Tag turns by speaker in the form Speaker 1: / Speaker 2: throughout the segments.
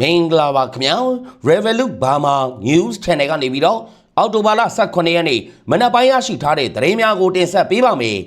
Speaker 1: မင်္ဂလာပါခင်ဗျာ Revolut Burma News Channel ကနေပြီးတော့အော်တိုဘာလ18ရက်နေ့မနက်ပိုင်းရရှိထားတဲ့သတင်းများကိုတင်ဆက်ပေးပါမယ်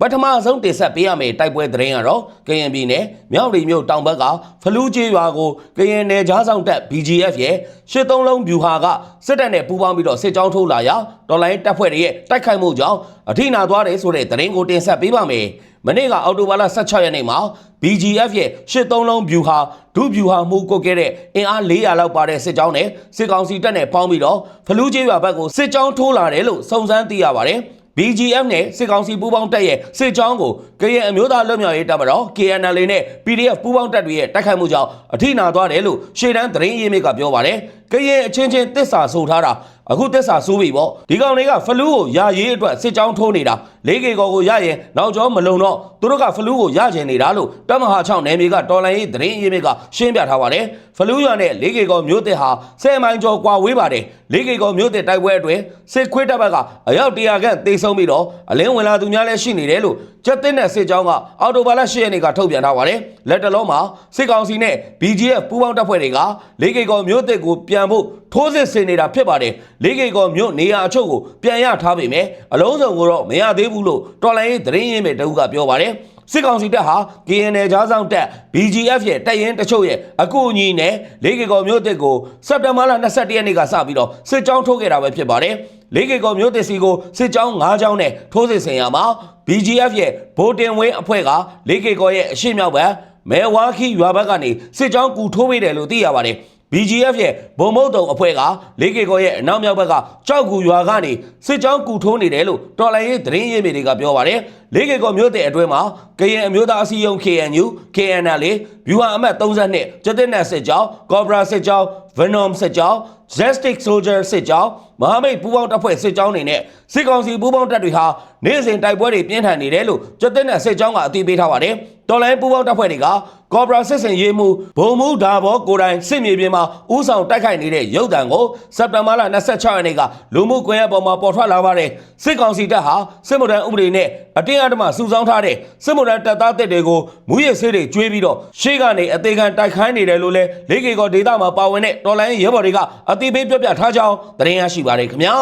Speaker 1: ပထမဆုံးတင်ဆက်ပေးရမယ့်တိုက်ပွဲသတင်းကတော့ကရင်ပြည်နယ်မြောက်ရီမြို့တောင်ဘက်ကဖလူးကျေးရွာကိုကရင်နယ်ကြားဆောင်တပ် BGF ရဲ့ရှစ်သုံးလုံးဗျူဟာကစစ်တပ်နဲ့ပူးပေါင်းပြီးတော့စစ်ကြောင်းထိုးလာရာတော်လိုင်းတပ်ဖွဲ့တွေရဲ့တိုက်ခိုက်မှုကြောင့်အထိနာသွားတယ်ဆိုတဲ့သတင်းကိုတင်ဆက်ပေးပါမယ်မနေ့ကအောက်တိုဘာလ16ရက်နေ့မှာ BGF ရဲ့ရှစ်သုံးလုံးဗျူဟာဒုဗျူဟာမှုကိုခဲ့တဲ့အင်အား400လောက်ပါတဲ့စစ်ကြောင်းနဲ့စစ်ကောင်စီတပ်နဲ့ပေါင်းပြီးတော့ဖလူးကျေးရွာဘက်ကိုစစ်ကြောင်းထိုးလာတယ်လို့စုံစမ်းသိရပါတယ်။ BGF နဲ့စစ်ကောင်စီပူးပေါင်းတပ်ရဲ့စစ်ကြောင်းကိုကရင်အမျိုးသားလွတ်မြောက်ရေးတပ်မတော် KNL နဲ့ PDF ပူးပေါင်းတပ်တွေရဲ့တိုက်ခိုက်မှုကြောင့်အထိနာသွားတယ်လို့ရှေ့တန်းသတင်းရင်းမြစ်ကပြောပါတယ်။ကရင်အချင်းချင်းတစ္ဆာဆိုထားတာ အခုတစ္ဆာဆိုးပြီပေါ့ဒီကောင်တွေကဖလူးကိုရရေးအတွက်စစ်ကြောင်းထိုးနေတာလေးကေကောကိုရရင်နောက်ကျောမလုံတော့သူတို့ကဖလူးကိုရချင်နေတာလို့တမဟာ6နယ်မြေကတော်လိုင်းရေးသတင်းရင်းမြစ်ကရှင်းပြထားပါတယ်ဖလူးရွာနဲ့လေးကေကောမြို့တစ်ဟာ10မိုင်ကျော်ကွာဝေးပါတယ်လေးကေကောမြို့တစ်တိုက်ပွဲအတွင်းစစ်ခွေးတပ်ဘက်ကအယောက်100ခန့်တေဆုံးပြီးတော့အလင်းဝင်လာသူများလည်းရှိနေတယ်လို့ကျက်တဲ့စစ်ကြောင်းကအော်တိုဘာလ10ရက်နေ့ကထုတ်ပြန်ထားပါတယ်လက်တလုံးမှာစစ်ကောင်စီနဲ့ BGF ပူးပေါင်းတပ်ဖွဲ့တွေကလေးကေကောမြို့တစ်ကိုပြန်ဖို့ထိုးစစ်ဆင်နေတာဖြစ်ပါတယ်လေးကေကောမြို့နေရာအချို့ကိုပြန်ရထားပေမဲ့အလုံးစုံကိုတော့မရသေးဘူးလို့တော်လိုင်းရေးသတင်းရင်းမြစ်တအုပ်ကပြောပါတယ်စစ်ကောင်စီတပ်ဟာ KNL ကြားဆောင်တပ် BGF ရဲ့တပ်ရင်းတချို့ရဲ့အကူအညီနဲ့လေးကေကောမြို့တစ်ကိုစက်တဘာလ22ရက်နေ့ကစပြီးတော့စစ်ကြောင်းထိုးခဲ့တာပဲဖြစ်ပါတယ်လေးကေကောမြို့တစ်စီကိုစစ်ကြောင်း၅ကြောင်းနဲ့ထိုးစစ်ဆင်ရမှာ BGF ရဲ့ဗိုလ်တင်ဝင်းအဖွဲ့ကလေးကေကောရဲ့အရှိမြောက်ဘက်မဲဝါခီရွာဘက်ကနေစစ်ကြောင်းကူထိုးပေးတယ်လို့သိရပါတယ် BGF ရဲ့ဗုံမုတ်တုံအဖွဲ့ကလေးကေကောရဲ့အနောက်မြောက်ဘက်ကကြောက်ကူရွာကနေစစ်ကြောင်းကူထိုးနေတယ်လို့တော်လိုင်းရေးသတင်းရင်းမြစ်တွေကပြောပါတယ်လေးကေကောမြို့တဲ့အတွင်းမှာကရင်အမျိုးသားအစည်းအရုံး KNU KNL ဗျူဟာအမှတ်32ကျတဲ့နက်စစ်ကြောင်းကော်ဘရာစစ်ကြောင်း Venom စစ်ကြောင်း Justice Soldier စစ်ကြောင်းမဟာမိတ်ပူးပေါင်းတပ်ဖွဲ့စစ်ကြောင်းတွေနဲ့စစ်ကောင်စီပူးပေါင်းတပ်တွေဟာနေ့စဉ်တိုက်ပွဲတွေပြင်းထန်နေတယ်လို့ကျတဲ့နက်စစ်ကြောင်းကအသိပေးထားပါတယ်တော်လိုင်းပူးပေါင်းတပ်ဖွဲ့တွေကကော်ဘရာစစ်စင်ရေးမှုဘုံမှုဒါဘောကိုတိုင်စစ်မြေပြင်မှာဥဆောင်တိုက်ခိုက်နေတဲ့ရုပ်တံကိုစက်တဘာလ26ရက်နေ့ကလူမှုကွန်ရက်ပေါ်မှာပေါ်ထွက်လာပါတယ်စစ်ကောင်စီတပ်ဟာစစ်မှုထမ်းဥပဒေနဲ့အတင်းအဓမ္မစုဆောင်းထားတဲ့စစ်မှုထမ်းတပ်သားတပ်တွေကိုမူရစ်ဆေးတွေကျွေးပြီးတော့ရှေ့ကနေအသေးခံတိုက်ခိုင်းနေတယ်လို့လဲလေးကေကောဒေတာမှာပါဝင်တဲ့တော်လိုင်းရဲဘော်တွေကအတိပေးပြောပြထားကြောင်းသတင်းရရှိပါတယ်ခင်ဗျာ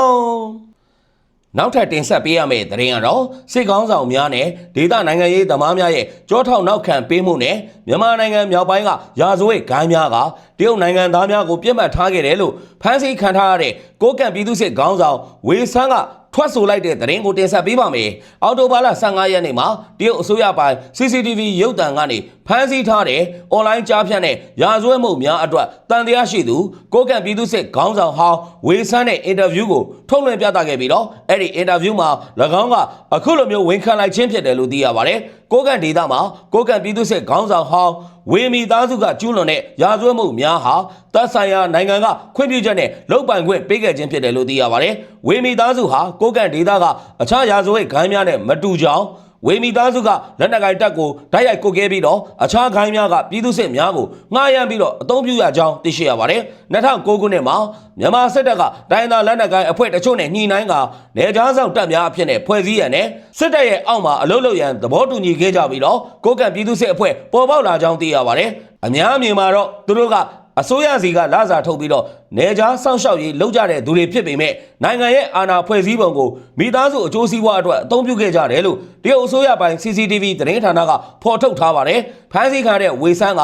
Speaker 1: နောက်ထပ်တင်ဆက်ပေးရမယ့်သတင်းကတော့စစ်ကောင်းဆောင်များနဲ့ဒေသနိုင်ငံရေးသမားများရဲ့ကြောထောက်နောက်ခံပေးမှုနဲ့မြန်မာနိုင်ငံမြောက်ပိုင်းကရာဇဝတ်ဂိုင်းများကတရုတ်နိုင်ငံသားများကိုပြစ်မှတ်ထားခဲ့တယ်လို့ဖမ်းဆီးခံထားရတဲ့ကိုကန့်ပြည်သူစစ်ခေါင်းဆောင်ဝေဆန်းက ထွက်ဆိုလိုက်တဲ့သတင်းကိုတင်ဆက်ပေးပါမယ်။အော်တိုဘာလ15ရက်နေ့မှာတရုတ်အစိုးရပိုင်း CCTV ရုပ်သံကနေဖမ်းဆီးထားတဲ့အွန်လိုင်းကြားဖြတ်တဲ့ရာဇဝတ်မှုများအတွက်တန်တရားရှိသူကိုကန့်ပြည်သူစစ်ခေါင်းဆောင်ဟောင်းဝေဆန်းတဲ့အင်တာဗျူးကိုထုတ်လွှင့်ပြသခဲ့ပြီးတော့အဲ့ဒီအင်တာဗျူးမှာ၎င်းကအခုလိုမျိုးဝန်ခံလိုက်ခြင်းဖြစ်တယ်လို့သိရပါတယ်။ကိုကန့်ဒေသမှာကိုကန့်ပြည်သူစစ်ခေါင်းဆောင်ဟောင်းဝေမီသားစုကကျူးလွန်တဲ့ရာဇဝတ်မှုများဟာတပ်ဆိုင်ရာနိုင်ငံကခွင့်ပြုချက်နဲ့လုတ်ပိုင်ခွင့်ပေးခဲ့ခြင်းဖြစ်တယ်လို့သိရပါတယ်။ဝေမီသားစုဟာကိုကန့်ဒေသကအခြားရာဇဝတ်ဂိုင်းများနဲ့မတူကြောင်း ဝေမီသားစုကလက်နက်ကိုင်တပ်ကိုဓာတ်ရိုက်ကုတ်ခဲ့ပြီးတော့အခြားခိုင်းများကပြည်သူစစ်များကိုငှားရမ်းပြီးတော့အသုံးပြုရကြောင်းသိရှိရပါတယ်။2009ခုနှစ်မှာမြန်မာစစ်တပ်ကတိုင်းသားလက်နက်ကိုင်အဖွဲ့တချို့နဲ့ညှိနှိုင်းကနေကြားဆောင်တပ်များအဖြစ်နဲ့ဖွဲ့စည်းရတဲ့စစ်တပ်ရဲ့အောက်မှာအလုတ်လုတ်ရန်သဘောတူညီခဲ့ကြပြီးတော့ကိုကန့်ပြည်သူစစ်အဖွဲ့ပေါ်ပေါက်လာကြောင်းသိရပါတယ်။အများအမြင်မှာတော့သူတို့က အစိုးရစီကလာစာထုတ်ပြီးတော့နေကြားစောင့်ရှောက်ရေးလုပ်ကြတဲ့သူတွေဖြစ်ပေမဲ့နိုင်ငံရဲ့အာဏာဖွဲ့စည်းပုံကိုမိသားစုအကျိုးစီးပွားအတွက်အသုံးပြုခဲ့ကြတယ်လို့တရုတ်အစိုးရပိုင်း CCTV သတင်းဌာနကဖော်ထုတ်ထားပါတယ်။ဖမ်းဆီးခံတဲ့ဝေဆန်းက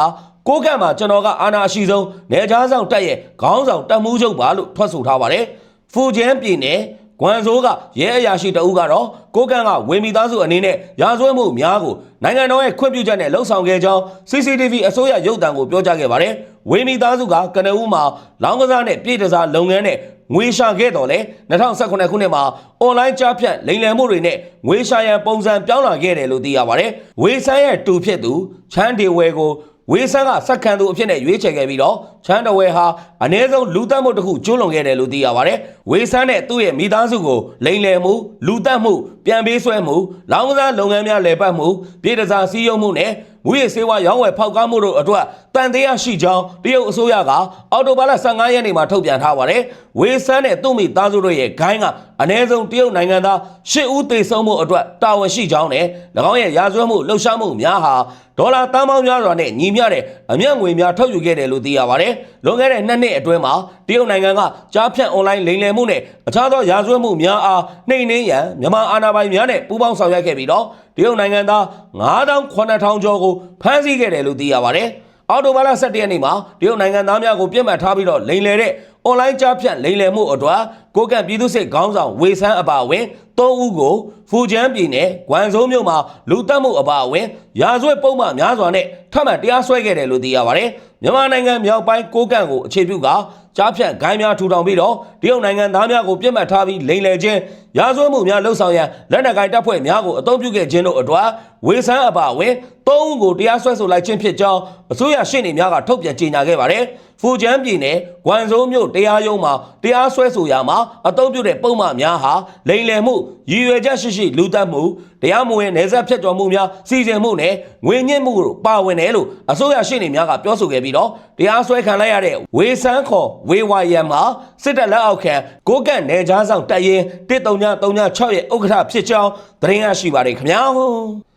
Speaker 1: ကိုကန့်မှာကျွန်တော်ကအာဏာရှိဆုံးနေကြားဆောင်တက်ရဲ့ခေါင်းဆောင်တက်မှုချုပ်ပါလို့ထွက်ဆိုထားပါတယ်။ဖူကျန်းပြည်နယ်ဂွမ်ဆိုးကရဲအရာရှိတအုပ်ကတော့ကိုကန့်ကဝေမီသားစုအနေနဲ့ရာဇဝတ်မှုများကိုနိုင်ငံတော်ရဲ့ခွင့်ပြုချက်နဲ့လှုံ့ဆော်ခဲ့ကြောင်း CCTV အစိုးရရုပ်သံကိုပြောကြားခဲ့ပါတယ်။ ဝေမီသားစုကကနဦးမှာလောင်းကစားနဲ့ပြည်တစားလုပ်ငန်းနဲ့ငွေရှာခဲ့တော်လဲ2018ခုနှစ်မှာအွန်လိုင်းကြားဖြတ်လိမ်လည်မှုတွေနဲ့ငွေရှာရန်ပုံစံပြောင်းလာခဲ့တယ်လို့သိရပါတယ်။ဝေဆန်းရဲ့တူဖြစ်သူချမ်းဒေဝဲကိုဝေဆန်းကစက္ကန့်သူအဖြစ်နဲ့ရွေးချယ်ခဲ့ပြီးတော့ချမ်းတော်ဝဲဟာအ ਨੇ ဆုံးလူတက်မှုတစ်ခုကျွလွန်ခဲ့တယ်လို့သိရပါတယ်။ဝေဆန်းနဲ့သူ့ရဲ့မိသားစုကိုလိမ်လည်မှုလူတက်မှုပြန်ပေးဆွဲမှုလောင်းကစားလုပ်ငန်းများလည်ပတ်မှုပြည်တစားစည်းရုံးမှုနဲ့ မူရစေဝါရောင်းဝယ်ဖောက်ကားမှုတို့အတွက်တန်တရားရှိကြောင်းတရုတ်အစိုးရကအော်တိုဘာလ15ရက်နေ့မှာထုတ်ပြန်ထားပါတယ်။ဝေဆန်းနဲ့သူ့မိသားစုတို့ရဲ့ဂိုင်းက အ ਨੇ ဆုံးတရုတ်နိုင်ငံသား၈ဦးသေဆုံးမှုအတွက်တာဝန်ရှိကြောင်းနဲ့၎င်းရဲ့ရာဇဝတ်မှုလှုပ်ရှားမှုများဟာဒေါ်လာတန်ပေါင်းများစွာနဲ့ညီမျှတဲ့အမျက်ငွေများထုတ်ယူခဲ့တယ်လို့သိရပါတယ်။လွန်ခဲ့တဲ့နှစ်နှစ်အတွင်းမှာတရုတ်နိုင်ငံကကြားဖြတ်အွန်လိုင်းလိမ်လည်မှုနဲ့အခြားသောရာဇဝတ်မှုများအားနှိမ်နင်းရန်မြန်မာအာဏာပိုင်များနဲ့ပူးပေါင်းဆောင်ရွက်ခဲ့ပြီးတော့တရုတ်နိုင်ငံသား9000ကျော်ကိုဖမ်းဆီးခဲ့တယ်လို့သိရပါတယ်။ အော်တိုဘာလ17ရက်နေ့မှာတရုတ်နိုင်ငံသားများကိုပြစ်မှတ်ထားပြီးတော့လိမ်လည်တဲ့အွန်လိုင်းကြားဖြတ်လိမ်လည်မှုအတွက်ကိုကန့်ပြည်သူ့စစ်ခေါင်းဆောင်ဝေဆန်းအပါအဝင်၃ဦးကိုဖူကျန်းပြည်နယ်ဂွမ်စုံမြို့မှာလူတက်မှုအပါအဝင်ရာဇဝတ်ပုံမှန်များစွာနဲ့ထပ်မံတရားစွဲခဲ့တယ်လို့သိရပါတယ်။မြန်မာနိုင်ငံမြောက်ပိုင်းကိုကန့်ကိုအခြေပြုကကြားဖြတ်ဂိုင်းများထူထောင်ပြီးတော့တရုတ်နိုင်ငံသားများကိုပြစ်မှတ်ထားပြီးလိမ်လည်ခြင်းရာဇဝတ်မှုများလှုပ်ဆောင်ရန်လက်နက်ကိုင်တပ်ဖွဲ့များကိုအုံပြုခဲ့ခြင်းတို့အတွက် ဝေဆန်းအပါအဝင်၃ဦးကိုတရားစွဲဆိုလိုက်ခြင်းဖြစ်ကြောင်းအစိုးရရှေ့နေများကထုတ်ပြန်ကြေညာခဲ့ပါတယ်။ဖူကျန်းပြည်နယ်ဂွမ်စုံမြို့တရားရုံးမှာတရားစွဲဆိုရမှာအုံပြုတဲ့ပုံမှန်များဟာလိမ်လည်မှုရည်ရွယ်ချက်ရှိရှိလူတက်မှုတရားမဝင်နေဆက်ဖြတ်ကျော်မှုများစီစဉ်မှုနဲ့ငွေညှစ်မှုတို့ပါဝင်တယ်လို့အစိုးရရှေ့နေများကပြောဆိုခဲ့ပြီးတော့တရားစွဲခံလိုက်ရတဲ့ဝေဆန်းခေါ်ဝေဝါယံမှာစစ်တပ်လက်အောက်ခံကိုကန့်နယ်ကြားဆောင်တပ်ရင်13336ရဲ့ဥက္ကဋ္ဌဖြစ်ကြောင်းသတင်းရရှိပါတယ်ခင်ဗျာ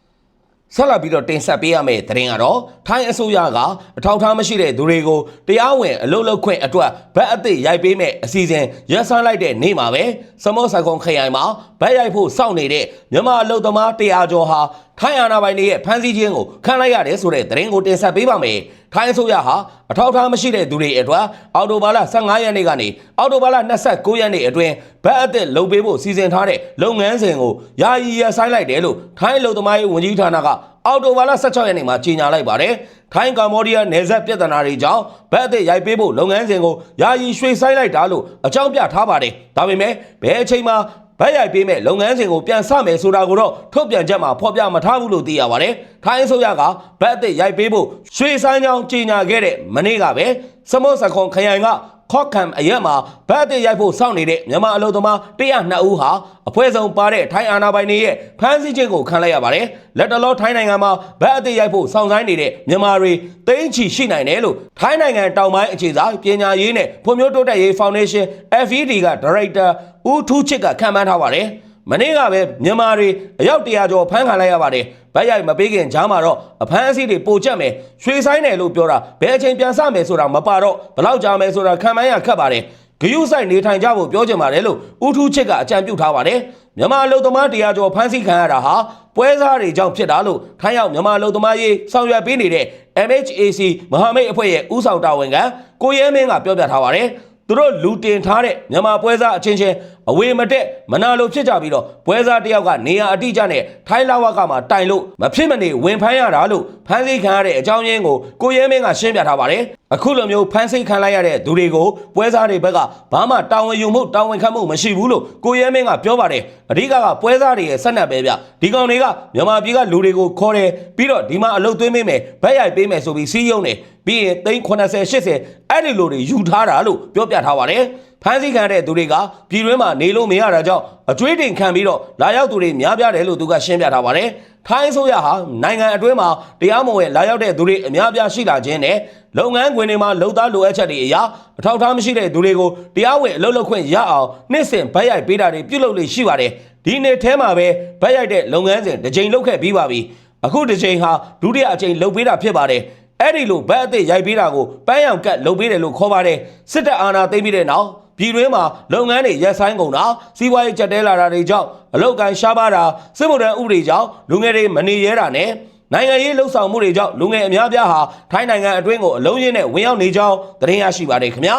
Speaker 1: ဆက်လက်ပြီးတော့တင်ဆက်ပေးရမယ့်သတင်းကတော့ထိုင်းအစိုးရကအထောက်အထားမရှိတဲ့သူတွေကိုတရားဝင်အလုပ်လုပ်ခွင့်အတွက်ဗတ်အသစ်ရိုက်ပေးမဲ့အစီအစဉ်ရပ်ဆိုင်းလိုက်တဲ့နေ့မှာပဲစမောဆိုင်ကွန်ခရိုင်မှာဗတ်ရိုက်ဖို့စောင့်နေတဲ့မြန်မာအလုပ်သမား100ကျော်ဟာထိုင်းအာဏာပိုင်တွေရဲ့ဖမ်းဆီးခြင်းကိုခံလိုက်ရတယ်ဆိုတဲ့သတင်းကိုတင်ဆက်ပေးပါမယ်။ထိုင်းအစိုးရဟာအထောက်အထားမရှိတဲ့သူတွေအတွက်အော်တိုဘာလ15ရက်နေ့ကနေအော်တိုဘာလ29ရက်နေ့အတွင်းဗတ်အသစ်လုပ်ပေးဖို့စီစဉ်ထားတဲ့လုပ်ငန်းစဉ်ကိုယာယီရပ်ဆိုင်းလိုက်တယ်လို့ထိုင်းအလုပ်သမားရေးဝန်ကြီးဌာနကအော်တိုဘာလ16ရက်နေ့မှာကြေညာလိုက်ပါတယ်။ထိုင်းကမ္ဘောဒီးယားနယ်စပ်ပြဿနာတွေကြောင့်ဗတ်အသစ်ရိုက်ပေးဖို့လုပ်ငန်းစဉ်ကိုယာယီရွှေ့ဆိုင်းလိုက်တာလို့အကြောင်းပြထားပါတယ်။ဒါပေမဲ့ဘယ်အချိန်မှာ ဗတ်ရိုက်ပေးမဲ့လုပ်ငန်းစဉ်ကိုပြန်ဆမယ်ဆိုတာကိုတော့ထုတ်ပြန်ချက်မှာဖော်ပြမထားဘူးလို့သိရပါတယ်။ထိုင်းအစိုးရကဗတ်အသစ်ရိုက်ပေးဖို့ရွှေဆိုင်ကြောင်းကြေညာခဲ့တဲ့မနေ့ကပဲစမောစခွန်ခရိုင်က ခေါခမ်အရက်မှာဗတ်အသစ်ရိုက်ဖို့စောင့်နေတဲ့မြန်မာအလုပ်သမား102ဦးဟာအဖွဲ့ဆုံးပါတဲ့ထိုင်းအာဏာပိုင်တွေရဲ့ဖမ်းဆီးခြင်းကိုခံလိုက်ရပါတယ်။လက်တလောထိုင်းနိုင်ငံမှာဗတ်အသစ်ရိုက်ဖို့စောင့်ဆိုင်းနေတဲ့မြန်မာတွေတိမ့်ချီရှိနိုင်တယ်လို့ထိုင်းနိုင်ငံတောင်ပိုင်းအခြေစိုက်ပညာရေးနဲ့ဖွံ့ဖြိုးတိုးတက်ရေးဖောင်ဒေးရှင်း FED ကဒါရိုက်တာဦးထူးချစ်ကခံမှန်းထားပါတယ်။မနေ့ကပဲမြန်မာတွေအယောက်တရာကျော်ဖမ်းခံလိုက်ရပါတယ်။ ဗတ်ရိုက်မပေးခင်ကြားမှာတော့အဖမ်းအဆီးတွေပိုချက်မယ်။ရွှေဆိုင်တယ်လို့ပြောတာဘယ်အချိန်ပြန်စမယ်ဆိုတာမပါတော့ဘလောက်ကြာမယ်ဆိုတာခံမှန်းရခက်ပါတယ်။ဂယုဆိုင်နေထိုင်ကြဖို့ပြောချင်ပါတယ်လို့ဦးထူးချစ်ကအကြံပြုထားပါတယ်။မြန်မာအလုပ်သမားတရားကျော်ဖမ်းဆီးခံရတာဟာပွဲစားတွေကြောင့်ဖြစ်တာလို့ထိုင်းရောက်မြန်မာအလုပ်သမားရေးဆောင်ရွက်ပေးနေတဲ့ MHAC မဟာမိတ်အဖွဲ့ရဲ့ဦးဆောင်တာဝန်ခံကိုရဲမင်းကပြောပြထားပါတယ်။သူတို့လူတင်ထားတဲ့မြန်မာပွဲစားအချင်းချင်းအဝေမတက်မနာလိုဖြစ်ကြပြီးတော့ပွဲစားတယောက်ကနေရာအတိအကျနဲ့ထိုင်းလာဝကမှာတိုင်လို့မဖြစ်မနေဝင်ဖမ်းရတာလို့ဖမ်းဆီးခံရတဲ့အကြောင်းရင်းကိုကိုရဲမင်းကရှင်းပြထားပါတယ်အခုလိုမျိုးဖမ်းဆီးခံလိုက်ရတဲ့သူတွေကိုပွဲစားတွေဘက်ကဘာမှတာဝန်ယူမှုတာဝန်ခံမှုမရှိဘူးလို့ကိုရဲမင်းကပြောပါတယ်အဓိကကပွဲစားတွေရဲ့ဆက်နက်ပဲဗျဒီကောင်တွေကမြန်မာပြည်ကလူတွေကိုခေါ်တယ်ပြီးတော့ဒီမှာအလုပ်သွင်းပေးမယ်ဗက်ရိုက်ပေးမယ်ဆိုပြီးစီးရုံးတယ်ပြီးရင်သိန်း80 80အဲ့ဒီလိုတွေယူထားတာလို့ပြောပြထားပါတယ် ဖမ်းဆီးခံတဲ့သူတွေကပြည်တွင်းမှာနေလို့မရတာကြောင့်အကျွေးတင်ခံပြီးတော့လာရောက်သူတွေများပြားတယ်လို့သူကရှင်းပြထားပါတယ်။ထိုင်းအစိုးရဟာနိုင်ငံအတွင်းမှာတရားမဝင်လာရောက်တဲ့သူတွေအများပြားရှိလာခြင်းနဲ့လုပ်ငန်းခွင်တွေမှာလုံသားလိုအပ်ချက်တွေအရာအထောက်အထားမရှိတဲ့သူတွေကိုတရားဝင်အလုပ်လုပ်ခွင့်ရအောင်နှစ်စဉ်ဗတ်ရိုက်ပေးတာတွေပြုလုပ်လို့ရှိပါတယ်။ဒီနေ့ထဲမှာပဲဗတ်ရိုက်တဲ့လုပ်ငန်းစဉ်တစ်ကြိမ်လုပ်ခဲ့ပြီးပါပြီ။အခုတစ်ကြိမ်ဟာဒုတိယအကြိမ်လုပ်ပေးတာဖြစ်ပါတယ်။အဲ့ဒီလိုဘတ်အသစ်ရိုက်ပေးတာကိုပန်းရောင်ကတ်လုပ်ပေးတယ်လို့ခေါ်ပါတယ်စစ်တပ်အာဏာသိမ်းပြီးတဲ့နောက် ပြည်တွင်းမှာလုပ်ငန်းတွေရက်ဆိုင်ကုန်တာစီးပွားရေးကြက်တဲလာတာတွေကြောင့်အလောက်ကန်ရှားပါတာစစ်မှုထမ်းဥပဒေကြောင့်လူငယ်တွေမနေရဲတာနဲ့နိုင်ငံရေးလှုပ်ဆောင်မှုတွေကြောင့်လူငယ်အများပြားဟာထိုင်းနိုင်ငံအတွင်းကိုအလုံးရင်းနဲ့ဝင်ရောက်နေကြောင်းသတင်းရရှိပါတယ်ခင်ဗျာ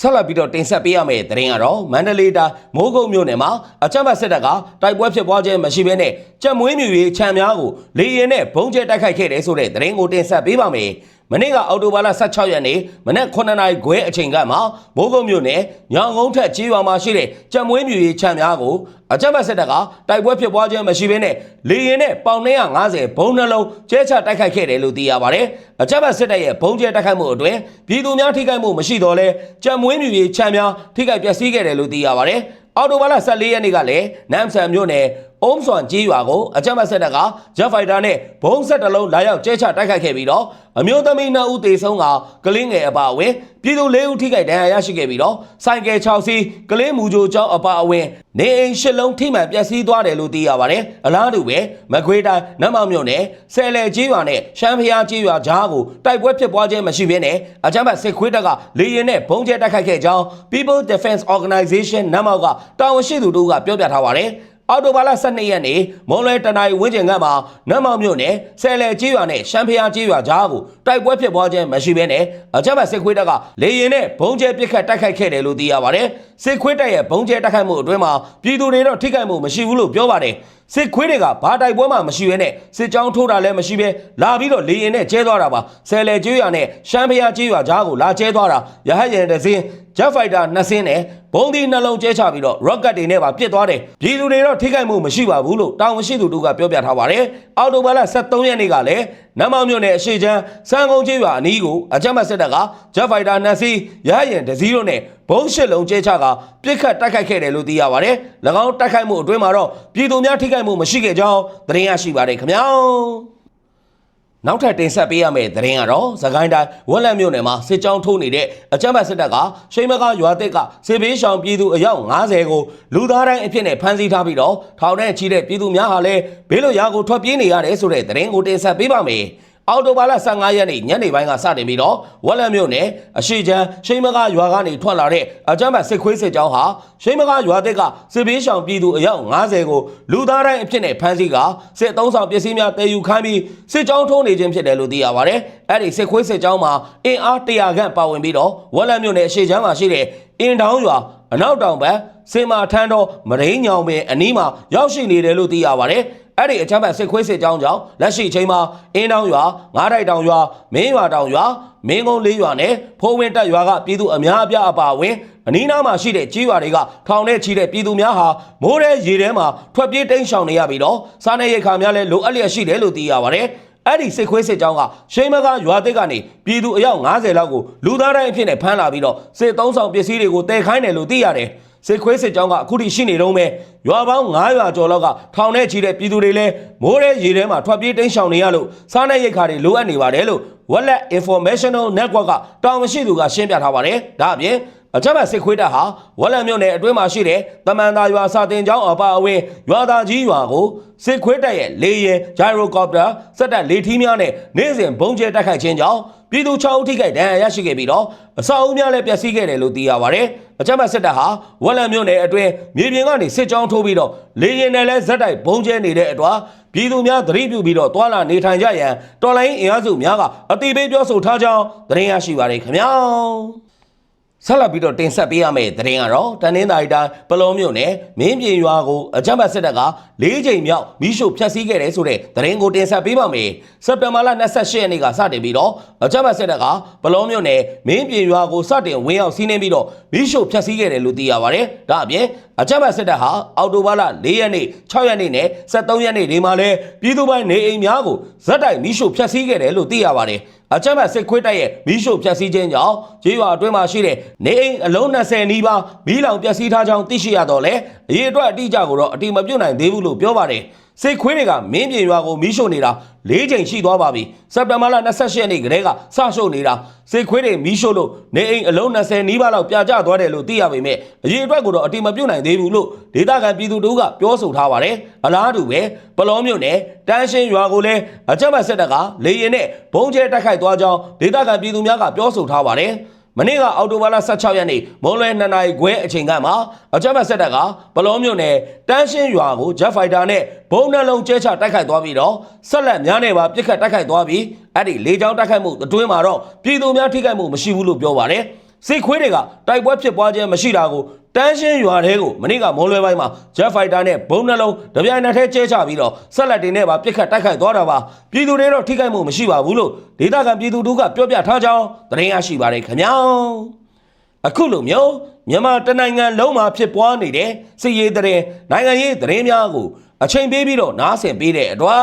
Speaker 1: ဆက်လက်ပြီးတော့တင်ဆက်ပေးရမယ့်သတင်းကတော့မန္တလေးတိုင်းမိုးကုတ်မြို့နယ်မှာအကြမ်းဖက်စစ်တပ်ကတိုက်ပွဲဖြစ်ပွားခြင်းမရှိဘဲနဲ့ကြက်မွေးမြူရေးခြံများကိုလေရင်နဲ့ဘုံကျဲတိုက်ခိုက်ခဲ့တယ်ဆိုတဲ့သတင်းကိုတင်ဆက်ပေးပါမယ်။ မနေ့ကအောက်တိုဘာလ16ရက်နေ့မနက်9နာရီခွဲအချိန်ကမှမိုးကုတ်မြို့နယ်ညောင်ကုန်းထက်ကြီးရွာမှာရှိတဲ့ကြက်မွေးမြူရေးခြံများကိုအကြမ်းဖက်စစ်တပ်ကတိုက်ပွဲဖြစ်ပွားခြင်းမရှိဘဲနဲ့လေရင်နဲ့ပေါင်250ဘုံနှလုံးကျဲချတိုက်ခိုက်ခဲ့တယ်လို့သိရပါတယ်။အကြမ်းဖက်စစ်တပ်ရဲ့ဘုံကျဲတိုက်ခိုက်မှုအတွင်းပြည်သူများထိခိုက်မှုမရှိတော့လဲကြက်မွေးမြူရေးခြံများထိခိုက်ပျက်စီးခဲ့တယ်လို့သိရပါတယ်။အော်တိုဘာလ14ရက်နေ့ကလည်းနမ်ဆန်မြို့နယ် အုံးစွန်ကြီးရွာကိုအကြမ်းဖက်စစ်တပ်ကဂျက်ဖိုက်တာနဲ့ဘုံဆက်တလုံးလာရောက်ကျဲချတိုက်ခိုက်ခဲ့ပြီးတော့အမျိုးသမီး2ဦးသေဆုံးကကလင်းငယ်အပါအဝင်ပြည်သူ၄ဦးထိခိုက်ဒဏ်ရာရရှိခဲ့ပြီးတော့ဆိုင်ကယ်6စီးကလင်းမူဂျိုကျောင်းအပါအဝင်နေအိမ်၈လုံးထိမှန်ပျက်စီးသွားတယ်လို့သိရပါတယ်အလားတူပဲမကွေးတိုင်းနတ်မောင်မြို့နယ်ဆယ်လေကြီးရွာနဲ့ရှမ်းဖျားကြီးရွာကြားကိုတိုက်ပွဲဖြစ်ပွားခြင်းမရှိဘဲနဲ့အကြမ်းဖက်စစ်ခွေးတပ်ကလေရင်နဲ့ဘုံကျဲတိုက်ခိုက်ခဲ့ကြောင်း People Defense Organization နတ်မောင်ကတာဝန်ရှိသူတို့ကပြောပြထားပါတယ် အော်တိုဘာလ12ရက်နေ့မွန်လွဲတနင်္လာဝင်းကျင်ကမှာနတ်မောင်မြို့နယ်ဆယ်လေကြီးရွာနဲ့ရှမ်းဖျားကြီးရွာကြားကိုတိုက်ပွဲဖြစ်ပွားခြင်းမရှိဘဲနဲ့အကြမ်းဖက်စစ်ခွေးတပ်ကလေရင်နဲ့ဘုံကျဲပစ်ခတ်တိုက်ခိုက်ခဲ့တယ်လို့သိရပါတယ် စစ်ခွေးတပ်ရဲ့ဘုံကျဲတိုက်ခိုက်မှုအတွင်းမှာပြည်သူတွေတော့ထိခိုက်မှုမရှိဘူးလို့ပြောပါတယ်စစ်ခွေးတွေကဘာတိုက်ပွဲမှမရှိဘဲနဲ့စစ်ကြောင်းထိုးတာလည်းမရှိဘဲလာပြီးတော့လေရင်နဲ့ကျဲသွားတာပါဆယ်လေကြီးရွာနဲ့ရှမ်းဖျားကြီးရွာကြားကိုလာကျဲသွားတာရဟတ်ရင်တစ်စင်းဂျက်ဖိုက်တာနှစ်စင်းနဲ့ဘုံဒီနှလုံးကျဲချပြီးတော့ rocket တွေနဲ့ပါပစ်သွားတယ်ပြည်သူတွေတော့ထိခိုက်မှုမရှိပါဘူးလို့တာဝန်ရှိသူတို့ကပြောပြထားပါတယ်အော်တိုဘာလ23ရက်နေ့ကလည်း နမ်မောင်မြို့နယ်အရှိချမ်းစံကုန်ကြီးရွာအနီးကိုအကြမ်းဖက်စစ်တပ်ကဂျက်ဖိုက်တာနှစ်စီးရဟတ်ရင်တစ်စီးတို့နဲ့ဘုံရှစ်လုံးကျဲချကပြစ်ခတ်တိုက်ခိုက်ခဲ့တယ်လို့သိရပါတယ်၎င်းတိုက်ခိုက်မှုအတွင်းမှာတော့ပြည်သူများထိခိုက်မှုမရှိခဲ့ကြောင်းသတင်းရရှိပါတယ်ခင်ဗျာ နောက်ထပ်တင်ဆက်ပေးရမယ့်သတင်းကတော့သခိုင်းတိုင်းဝက်လက်မြို့နယ်မှာစစ်ကြောင်းထိုးနေတဲ့အကြမ်းဖက်စစ်တပ်ကရှိမကရွာသစ်ကစစ်ဘေးရှောင်ပြည်သူအယောက်90ကိုလူသားတိုင်းအဖြစ်နဲ့ဖမ်းဆီးထားပြီးတော့ထောင်ထဲချီတဲ့ပြည်သူများဟာလည်းဘေးလွတ်ရာကိုထွက်ပြေးနေရတယ်ဆိုတဲ့သတင်းကိုတင်ဆက်ပေးပါမယ်။ အော်တိုဘာလ15ရက်နေ့ညနေပိုင်းကစတင်ပြီးတော့ဝက်လက်မြို့နယ်အရှိချမ်းရှိမကရွာကနေထွက်လာတဲ့အကြမ်းဖက်စစ်ခွေးစစ်ကြောင်းဟာရှိမကရွာသစ်ကစစ်ဘေးရှောင်ပြည်သူအယောက်90ကိုလူသားတိုင်းအဖြစ်နဲ့ဖမ်းဆီးကစစ်သုံးဆောင်ပစ္စည်းများတည်ယူခိုင်းပြီးစစ်ကြောင်းထိုးနေခြင်းဖြစ်တယ်လို့သိရပါတယ်။အဲ့ဒီစစ်ခွေးစစ်ကြောင်းမှာအင်အား100ခန့်ပါဝင်ပြီးတော့ဝက်လက်မြို့နယ်အရှိချမ်းမှာရှိတဲ့အင်တောင်းရွာအနောက်တောင်ဘက်စင်မာထန်းတော်မရင်းညောင်ပင်အနီးမှာရောက်ရှိနေတယ်လို့သိရပါတယ်။ အဲ့ဒီအချမ်းဘတ်စစ်ခွေးစစ်ကြောင်းကြောင့်လက်ရှိချိန်မှာအင်းတောင်ရွာငါးတိုက်တောင်ရွာမင်းရွာတောင်ရွာမင်းကုန်းလေးရွာနဲ့ဖိုးဝင်းတက်ရွာကပြည်သူအများအပြားအပါအဝင်အနီးနားမှာရှိတဲ့ကြီးရွာတွေကထောင်ထဲချီတဲ့ပြည်သူများဟာမိုးရဲရေထဲမှာထွက်ပြေးတိမ်းရှောင်နေရပြီးတော့စားနေရိတ်ခါများလည်းလိုအပ်လျက်ရှိတယ်လို့သိရပါတယ်အဲ့ဒီစစ်ခွေးစစ်ကြောင်းကရှိမကရွာသစ်ကနေပြည်သူအယောက်90လောက်ကိုလူသားတိုင်းအဖြစ်နဲ့ဖမ်းလာပြီးတော့စစ်သုံးဆောင်ပစ္စည်းတွေကိုတည်ခိုင်းတယ်လို့သိရတယ်။ စစ်ခွေးစစ်ကြောင်းကအခုထိရှိနေတော့မယ်။ရွာပေါင်း900ကျော်လောက်ကထောင်ထဲချီတဲ့ပြည်သူတွေလည်းမိုးရဲရေထဲမှာထွက်ပြေးတိမ်းရှောင်နေရလို့စားနပ်ရိက္ခာတွေလိုအပ်နေပါတယ်လို့ Wallet Informational Network ကတာဝန်ရှိသူကရှင်းပြထားပါတယ်။ဒါအပြင်အကြမ်းဖက်စစ်ခွေးတပ်ဟာဝက်လံမြို့နယ်အတွင်းမှာရှိတဲ့တမန်သားရွာစာတင်ကျောင်းအပါအဝင်ရွာသားကြီးရွာကိုစစ်ခွေးတပ်ရဲ့လေယာဉ်ဂျိုင်ရိုကော်ပတာစက်တပ်လေထီးများနဲ့နေ့စဉ်ဘုံကျဲတိုက်ခိုက်ခြင်းကြောင့် ပြည်သူ6ဦးထိခိုက်ဒဏ်ရာရရှိခဲ့ပြီးတော့အဆောက်အဦများလည်းပျက်စီးခဲ့တယ်လို့သိရပါတယ်။အကြမ်းဖက်စစ်တပ်ဟာဝက်လံမြို့နယ်အတွင်းမြေပြင်ကနေစစ်ကြောင်းထိုးပြီးတော့လေယာဉ်နဲ့လည်းဇက်တိုက်ဘုံကျဲနေတဲ့အတွက်ပြည်သူများသတိပြုပြီးတော့တွာလာနေထိုင်ကြရန်တော်လိုင်းအင်အားစုများကအတိပေးပြောဆိုထားကြောင်းသတင်းရရှိပါတယ်ခင်ဗျာ။ ဆက်လက်ပြီးတော့တင်ဆက်ပေးရမယ့်သတင်းကတော့တနင်္သာရီတိုင်းပလောမြို့နယ်မင်းပြင်ရွာကိုအကြမ်းဖက်စစ်တပ်က၄ချိန်မြောက်မိရှုဖျက်ဆီးခဲ့တယ်ဆိုတဲ့သတင်းကိုတင်ဆက်ပေးပါမယ်။စက်တင်ဘာလ28ရက်နေ့ကစတင်ပြီးတော့အကြမ်းဖက်စစ်တပ်ကပလောမြို့နယ်မင်းပြင်ရွာကိုစတင်ဝင်ရောက်စီးနင်းပြီးတော့မိရှုဖျက်ဆီးခဲ့တယ်လို့သိရပါတယ်။ဒါအပြင် အကြမ်းဖက်စစ်တပ်ဟာအော်တိုဘာလ၄ရက်နေ့6ရက်နေ့နဲ့73ရက်နေ့ဒီမှာလဲပြည်သူပိုင်းနေအိမ်များကိုဇက်တိုက်မိရှုဖျက်ဆီးခဲ့တယ်လို့သိရပါတယ်။အကြမ်းဖက်စစ်ခွေးတပ်ရဲ့မီးရှို့ဖျက်ဆီးခြင်းကြောင့်ကျေးရွာအတွင်းမှာရှိတဲ့နေအိမ်အလုံး20နီးပါးမီးလောင်ပျက်စီးထားကြောင်းသိရှိရတော့လေအရေးအတွက်အတိအကျကိုတော့အတိမပြုတ်နိုင်သေးဘူးလို့ပြောပါတယ်စိတ်ခွေးတွေကမင်းပြေရွာကိုမီးရှို့နေတာ ၄ချိန်ရှိသွားပါပြီစက်တင်ဘာလ28ရက်နေ့ကတည်းကစရှို့နေတာစိတ်ခွေးတွေမီးရှို့လို့နေအိမ်အလုံး20နီးပါးလောက်ပြာကျသွားတယ်လို့သိရပေမဲ့အရေးအတွက်ကိုတော့အတိမပြုတ်နိုင်သေးဘူးလို့ဒေသခံပြည်သူတို့ကပြောဆိုထားပါတယ်အလားတူပဲပလောမြို့နယ်တန်းရှင်းရွာကိုလည်းအကြမ်းဖက်စစ်တပ်ကလေရင်နဲ့ဘုံကျဲတိုက်ခိုက်သွားကြောင်းဒေသခံပြည်သူများကပြောဆိုထားပါတယ် မနေ့ကအောက်တိုဘာလ16ရက်နေ့မွန်လွယ်2နာရီခွဲအချိန်ကမှအကြမ်းဖက်စစ်တပ်ကပလောမြို့နယ်တန်းရှင်းရွာကိုဂျက်ဖိုက်တာနဲ့ဘုံနှလုံးကျဲချတိုက်ခိုက်သွားပြီးတော့ဆက်လက်များနဲ့ပါပြစ်ခတ်တိုက်ခိုက်သွားပြီးအဲ့ဒီလေကြောင်းတိုက်ခိုက်မှုအတွင်းမှာတော့ပြည်သူများထိခိုက်မှုမရှိဘူးလို့ပြောပါတယ် စစ်ခွေးတွေကတိုက်ပွဲဖြစ်ပွားခြင်းမရှိတာကိုတန်းရှင်းရွာတဲကိုမနေ့ကမုံလွယ်ပိုင်းမှာဂျက်ဖိုက်တာနဲ့ဘုံနှလုံးတပြိုင်နက်တည်းကျဲချပြီးတော့ဆက်လက်တင်နဲ့ပါပြစ်ခတ်တိုက်ခိုက်သွားတာပါပြည်သူတွေတော့ထိခိုက်မှုမရှိပါဘူးလို့ဒေသခံပြည်သူတို့ကပြောပြထားကြောင်းသတင်းရရှိပါတယ်ခင်ဗျာအခုလိုမျိုးမြန်မာတနိုင်ငံလုံးမှာဖြစ်ပွားနေတဲ့စစ်ရေးတဲ့နိုင်ငံရေးသတင်းများကိုအချိန်ပေးပြီးတော့နားဆင်ပေးတဲ့အတွက်